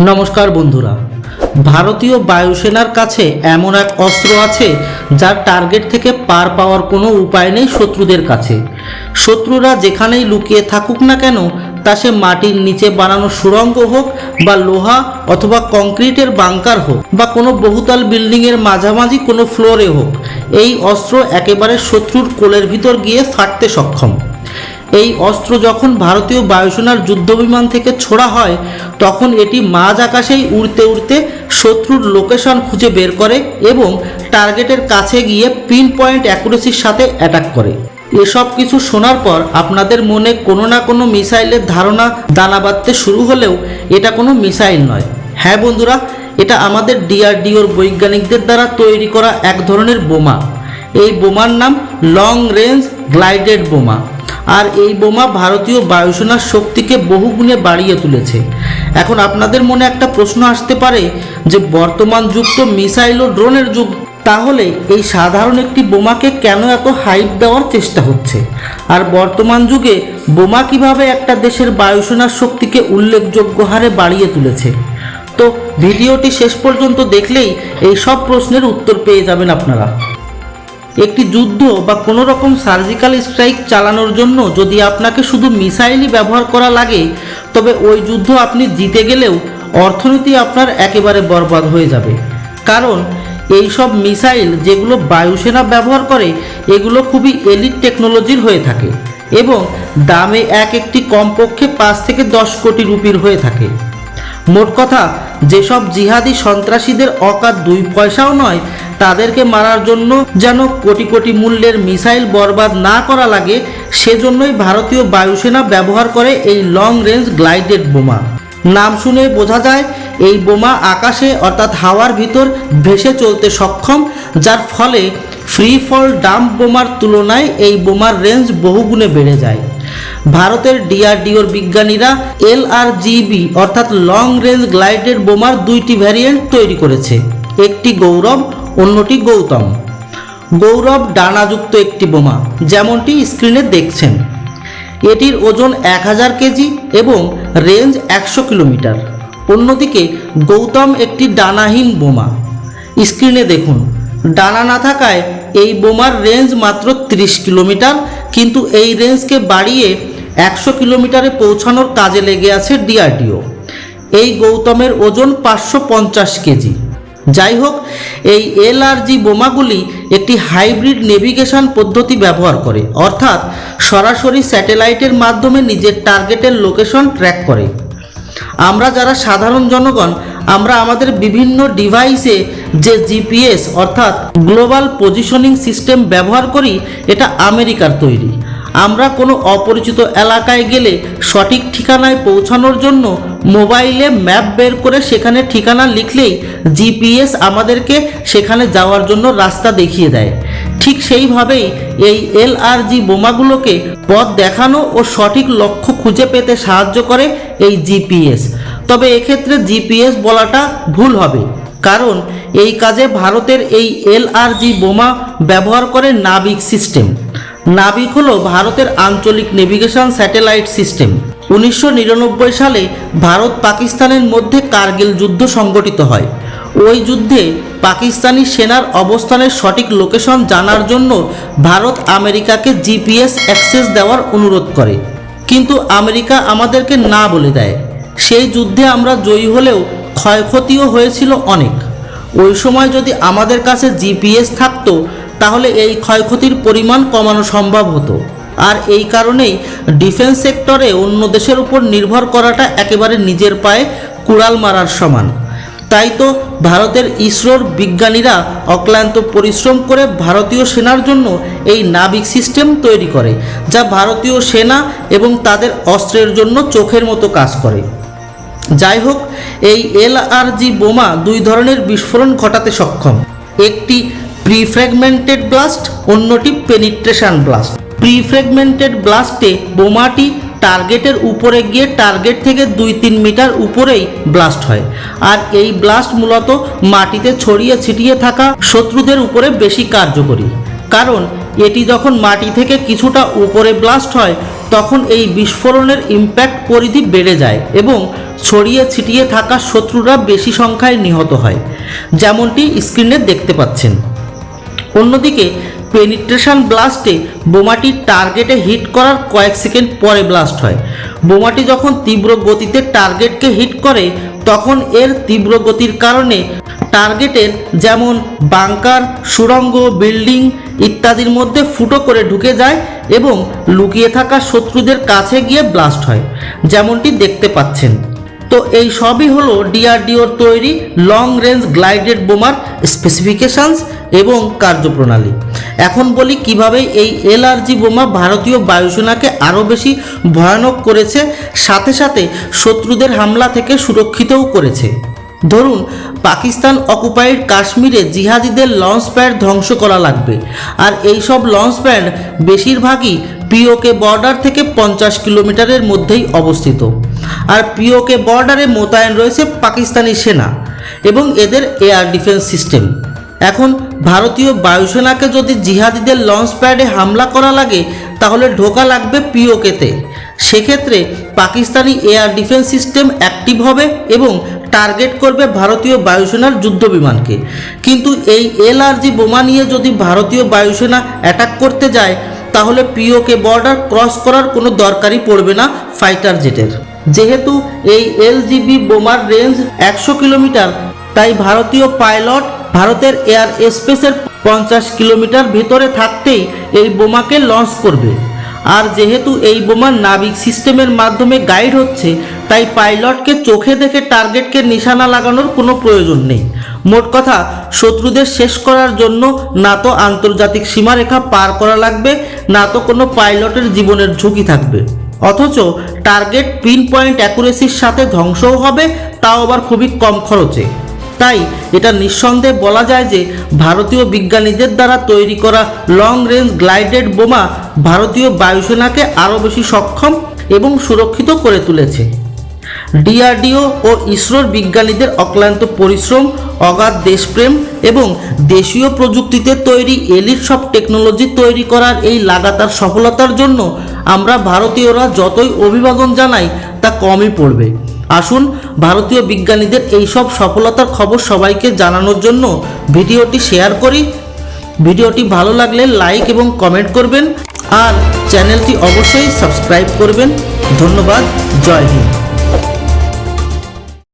নমস্কার বন্ধুরা। ভারতীয় বায়ুসেনার কাছে এমন এক অস্ত্র আছে যার টার্গেট থেকে পার পাওয়ার কোনো উপায় নেই শত্রুদের কাছে। শত্রুরা যেখানেই লুকিয়ে থাকুক না কেন, তা সে মাটির নিচে বানানো সুড়ঙ্গ হোক বা লোহা অথবা কংক্রিটের বাংকার হোক বা কোনো বহুতল বিল্ডিংয়ের মাঝামাঝি কোনো ফ্লোরে হোক, এই অস্ত্র একেবারে শত্রুর কোলের ভিতর গিয়ে ফাটতে সক্ষম। এই অস্ত্র যখন ভারতীয় বায়ুসেনার যুদ্ধবিমান থেকে ছোড়া হয়, তখন এটি মাঝ আকাশেই উড়তে উড়তে শত্রুর লোকেশন খুঁজে বের করে এবং টার্গেটের কাছে গিয়ে পিন পয়েন্ট অ্যাকুরেসির সাথে অ্যাটাক করে। এসব কিছু শোনার পর আপনাদের মনে কোনো না কোনো মিসাইলের ধারণা দানা বাঁধতে শুরু হলেও এটা কোনো মিসাইল নয়। হ্যাঁ বন্ধুরা, এটা আমাদের ডিআরডিওর বৈজ্ঞানিকদের দ্বারা তৈরি করা এক ধরনের বোমা। এই বোমার নাম লং রেঞ্জ গ্লাইডেড বোমা। আর এই বোমা ভারতীয় বায়ুসেনার শক্তিকে বহুগুণে বাড়িয়ে তুলেছে। এখন আপনাদের মনে একটা প্রশ্ন আসতে পারে যে বর্তমান যুগ তো মিসাইল ও ড্রোনের যুগ, তাহলে এই সাধারণ একটি বোমাকে কেন এত হাইপ দেওয়ার চেষ্টা হচ্ছে? আর বর্তমান যুগে বোমা কীভাবে একটা দেশের বায়ুসেনার শক্তিকে উল্লেখযোগ্য হারে বাড়িয়ে তুলেছে? তো ভিডিওটি শেষ পর্যন্ত দেখলেই এই সব প্রশ্নের উত্তর পেয়ে যাবেন আপনারা। একটি যুদ্ধ বা কোনো রকম সার্জিক্যাল স্ট্রাইক চালানোর জন্য যদি আপনাকে শুধু মিসাইলই ব্যবহার করা লাগে, তবে ওই যুদ্ধ আপনি জিতে গেলেও অর্থনীতি আপনার একেবারে বরবাদ হয়ে যাবে। কারণ এই সব মিসাইল যেগুলো বায়ুসেনা ব্যবহার করে, এগুলো খুবই এলিট টেকনোলজির হয়ে থাকে এবং দামে এক একটি কমপক্ষে পাঁচ থেকে দশ কোটি রুপির হয়ে থাকে। মোট কথা, যেসব জিহাদি সন্ত্রাসীদের অকাত দুই পয়সাও নয়, তাদেরকে মারার জন্য যেন কোটি কোটি মূল্যের মিসাইল বরবাদ না করা লাগে, সেজন্যই ভারতীয় বায়ুসেনা ব্যবহার করে এই লং রেঞ্জ গ্লাইডেড বোমা। নাম শুনে বোঝা যায়, এই বোমা আকাশে অর্থাৎ হাওয়ার ভিতর ভেসে চলতে সক্ষম, যার ফলে ফ্রি ফল ডাম্প বোমার তুলনায় এই বোমার রেঞ্জ বহুগুণে বেড়ে যায়। ভারতের ডিআরডিওর বিজ্ঞানীরা এলআরজিবি, অর্থাৎ লং রেঞ্জ গ্লাইডেড বোমার দুইটি ভ্যারিয়েন্ট তৈরি করেছে। একটি গৌরব, অন্যটি গৌতম। গৌরব ডানাযুক্ত একটি বোমা, যেমনটি স্ক্রিনে দেখছেন। এটির ওজন এক হাজার কেজি এবং রেঞ্জ একশো কিলোমিটার। অন্যদিকে গৌতম একটি ডানাহীন বোমা। স্ক্রিনে দেখুন, ডানা না থাকায় এই বোমার রেঞ্জ মাত্র 30 কিলোমিটার কিন্তু এই রেঞ্জকে বাড়িয়ে একশো কিলোমিটারে পৌঁছানোর কাজে লেগে আছে ডিআরডিও। এই গৌতমের ওজন পাঁচশো পঞ্চাশ কেজি। যাই হোক, এই এলআরজি বোমাগুলি একটি হাইব্রিড নেভিগেশন পদ্ধতি ব্যবহার করে, অর্থাৎ সরাসরি স্যাটেলাইটের মাধ্যমে নিজের টার্গেটের লোকেশন ট্র্যাক করে। আমরা যারা সাধারণ জনগণ, আমরা আমাদের বিভিন্ন ডিভাইসে যে জিপিএস, অর্থাৎ গ্লোবাল পজিশনিং সিস্টেম ব্যবহার করি, এটা আমেরিকার তৈরি। আমরা কোনো অপরিচিত এলাকায় গেলে সঠিক ঠিকানায় পৌঁছানোর জন্য মোবাইলে ম্যাপ বের করে সেখানে ঠিকানা লিখলেই জিপিএস আমাদেরকে সেখানে যাওয়ার জন্য রাস্তা দেখিয়ে দেয়। ঠিক সেইভাবেই এই এলআরজি বোমাগুলোকে পথ দেখানো ও সঠিক লক্ষ্য খুঁজে পেতে সাহায্য করে এই জিপিএস। তবে এক্ষেত্রে জিপিএস বলাটা ভুল হবে। কারণ এই কাজে ভারতের এই এলআরজি বোমা ব্যবহার করে নাবিক সিস্টেম। নাবিক হলো ভারতের আঞ্চলিক নেভিগেশন স্যাটেলাইট সিস্টেম। উনিশশো নিরানব্বই সালে ভারত পাকিস্তানের মধ্যে কার্গিল যুদ্ধ সংগঠিত হয়। ওই যুদ্ধে পাকিস্তানি সেনার অবস্থানের সঠিক লোকেশন জানার জন্য ভারত আমেরিকাকে জিপিএস অ্যাক্সেস দেওয়ার অনুরোধ করে। কিন্তু আমেরিকা আমাদেরকে না বলে দেয়। সেই যুদ্ধে আমরা জয়ী হলেও ক্ষয়ক্ষতিও হয়েছিল অনেক। ওই সময় যদি আমাদের কাছে জিপিএস থাকতো, তাহলে এই ক্ষয়ক্ষতির পরিমাণ কমানো সম্ভব হতো। আর এই কারণেই ডিফেন্স সেক্টরে অন্য দেশের উপর নির্ভর করাটা একেবারে নিজের পায়ে কুড়াল মারার সমান। তাই তো ভারতের ইসরোর বিজ্ঞানীরা অক্লান্ত পরিশ্রম করে ভারতীয় সেনার জন্য এই নাবিক সিস্টেম তৈরি করে, যা ভারতীয় সেনা এবং তাদের অস্ত্রের জন্য চোখের মতো কাজ করে। যাই হোক, এই এলআরজি বোমা দুই ধরনের বিস্ফোরণ ঘটাতে সক্ষম। একটি প্রিফ্র্যাগমেন্টেড ব্লাস্ট, অন্যটি পেনিট্রেশন ব্লাস্ট। প্রিফ্র্যাগমেন্টেড ব্লাস্টে বোমাটি টার্গেটের উপরে গিয়ে টার্গেট থেকে দুই তিন মিটার উপরেই ব্লাস্ট হয়। আর এই ব্লাস্ট মূলত মাটিতে ছড়িয়ে ছিটিয়ে থাকা শত্রুদের উপরে বেশি কার্যকরী। কারণ এটি যখন মাটি থেকে কিছুটা উপরে ব্লাস্ট হয় তখন এই বিস্ফোরণের ইম্প্যাক্ট পরিধি বেড়ে যায় এবং ছড়িয়ে ছিটিয়ে থাকা শত্রুরা বেশি সংখ্যায় নিহত হয়, যেমনটি স্ক্রিনে দেখতে পাচ্ছেন। অন্যদিকে পেনিট্রেশন ব্লাস্টে বোমাটি টার্গেটে হিট করার কয়েক সেকেন্ড পরে ব্লাস্ট হয়। বোমাটি যখন তীব্র গতিতে টার্গেটকে হিট করে, তখন এর তীব্র গতির কারণে টার্গেটের যেমন বাংকার সুড়ঙ্গ বিল্ডিং ইত্যাদির মধ্যে ফুটো করে ঢুকে যায় এবং লুকিয়ে থাকা শত্রুদের কাছে গিয়ে ব্লাস্ট হয়, যেমনটি দেখতে পাচ্ছেন। তো এই সবই হলো ডিআরডিওর তৈরি লং রেঞ্জ গ্লাইডেড বোমার স্পেসিফিকেশানস এবং কার্যপ্রণালী। এখন বলি কীভাবে এই এলআরজি বোমা ভারতীয় বায়ুসেনাকে আরও বেশি ভয়ানক করেছে, সাথে সাথে শত্রুদের হামলা থেকে সুরক্ষিতও করেছে। ধরুন, পাকিস্তান অকুপাইড কাশ্মীরে জিহাদিদের লঞ্চ প্যাড ধ্বংস করা লাগবে। আর এই সব লঞ্চ প্যাড বেশিরভাগই পিওকে বর্ডার থেকে পঞ্চাশ কিলোমিটারের মধ্যেই অবস্থিত। আর পিওকে বর্ডারে মোতায়েন রয়েছে পাকিস্তানি সেনা এবং এদের এয়ার ডিফেন্স সিস্টেম। এখন ভারতীয় বায়ুসেনাকে যদি জিহাদিদের লঞ্চ প্যাডে হামলা করা লাগে, তাহলে ঢোকা লাগবে পিওকেতে। সেক্ষেত্রে Pakistani air defence system active হবে এবং টার্গেট করবে ভারতীয় বায়ুসেনার যুদ্ধ বিমানকে। কিন্তু এই এলআরজি বোমা নিয়ে যদি ভারতীয় বায়ুসেনা অ্যাটাক করতে যায়, তাহলে পিওকে বর্ডার ক্রস করার কোনো দরকারই পড়বে না ফাইটার জেটের। যেহেতু এই এলজিবি বোমার রেঞ্জ একশো কিলোমিটার, তাই ভারতীয় পাইলট ভারতের এয়ার স্পেসের পঞ্চাশ কিলোমিটার ভেতরে থাকতেই এই বোমাকে লঞ্চ করবে। আর যেহেতু এই বোমা নাবিক সিস্টেমের মাধ্যমে গাইড হচ্ছে, তাই পাইলটকে চোখে দেখে টার্গেটকে নিশানা লাগানোর কোনো প্রয়োজন নেই। মোট কথা, শত্রুদের শেষ করার জন্য না তো আন্তর্জাতিক সীমারেখা পার করা লাগবে না তো কোনো পাইলটের জীবনের ঝুঁকি থাকবে। অথচ টার্গেট পিন পয়েন্ট অ্যাকুরেসির সাথে ধ্বংসও হবে, তাও আবার খুবই কম খরচে। তাই এটা নিঃসন্দেহে বলা যায় যে ভারতীয় বিজ্ঞানীদের দ্বারা তৈরি করা লং রেঞ্জ গ্লাইডেড বোমা ভারতীয় বায়ুসেনাকে আরও বেশি সক্ষম এবং সুরক্ষিত করে তুলেছে। ডিআরডিও ও ইসরোর বিজ্ঞানীদের অক্লান্ত পরিশ্রম, অগাধ দেশপ্রেম এবং দেশীয় প্রযুক্তিতে তৈরি এলিট সব টেকনোলজি তৈরি করার এই লাগাতার সফলতার জন্য আমরা ভারতীয়রা যতই অভিবাদন জানাই, তা কমই পড়বে। আসুন ভারতীয় বিজ্ঞানীদের এই সব সফলতার খবর সবাইকে জানানোর জন্য ভিডিওটি শেয়ার করি। ভিডিওটি ভালো লাগলে লাইক এবং কমেন্ট করবেন আর চ্যানেলটি অবশ্যই সাবস্ক্রাইব করবেন। ধন্যবাদ, জয় হিন্দ।